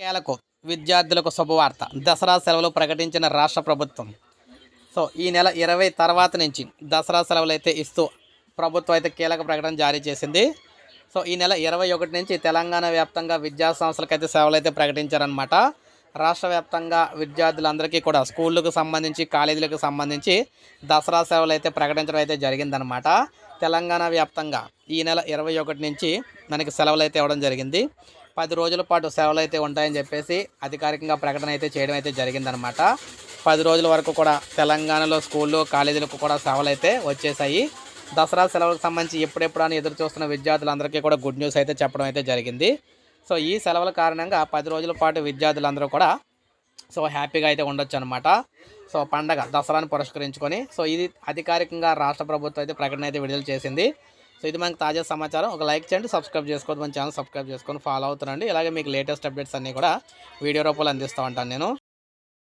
కేలకు విద్యార్థులకు శుభవార్త. దసరా సెలవులు ప్రకటించిన రాష్ట్ర ప్రభుత్వం. సో ఈ నెల ఇరవై తర్వాత నుంచి దసరా సెలవులు అయితే ఇస్తూ ప్రభుత్వం అయితే కీలక ప్రకటన జారీ చేసింది. సో ఈ నెల ఇరవై ఒకటి నుంచి తెలంగాణ వ్యాప్తంగా విద్యా సంస్థలకైతే సెలవులు అయితే ప్రకటించారనమాట రాష్ట్ర వ్యాప్తంగా విద్యార్థులందరికీ కూడా స్కూళ్ళకు సంబంధించి కాలేజీలకు సంబంధించి దసరా సెలవులు అయితే ప్రకటించడం అయితే జరిగిందనమాట తెలంగాణ వ్యాప్తంగా ఈ నెల ఇరవై ఒకటి నుంచి మనకి సెలవులు అయితే ఇవ్వడం జరిగింది. పది రోజుల పాటు సెలవులు అయితే ఉంటాయని చెప్పేసి అధికారికంగా ప్రకటన అయితే చేయడం అయితే జరిగిందనమాట పది రోజుల వరకు కూడా తెలంగాణలో స్కూళ్ళు కాలేజీలకు కూడా సెలవులు అయితే వచ్చేసాయి. దసరా సెలవులకు సంబంధించి ఎప్పుడెప్పుడు అని ఎదురు చూస్తున్న విద్యార్థులందరికీ కూడా గుడ్ న్యూస్ అయితే చెప్పడం అయితే జరిగింది. సో ఈ సెలవుల కారణంగా పది రోజుల పాటు విద్యార్థులందరూ కూడా సో హ్యాపీగా అయితే ఉండొచ్చు అనమాట సో పండగ దసరాను పురస్కరించుకొని సో ఇది అధికారికంగా రాష్ట్ర ప్రభుత్వం అయితే ప్రకటన అయితే విడుదల చేసింది. సో ఇది మనకి తాజా సమాచారం. ఒక లైక్ చేయండి సబ్స్క్రైబ్ చేసుకోవద్దు మన ఛానల్ సబ్స్క్రైబ్ చేసుకొని ఫాలో అవుతారండి ఇలాగే మీకు లేటెస్ట్ అప్డేట్స్ అన్నీ కూడా వీడియో రూపంలో అందిస్తూ ఉంటాను నేను.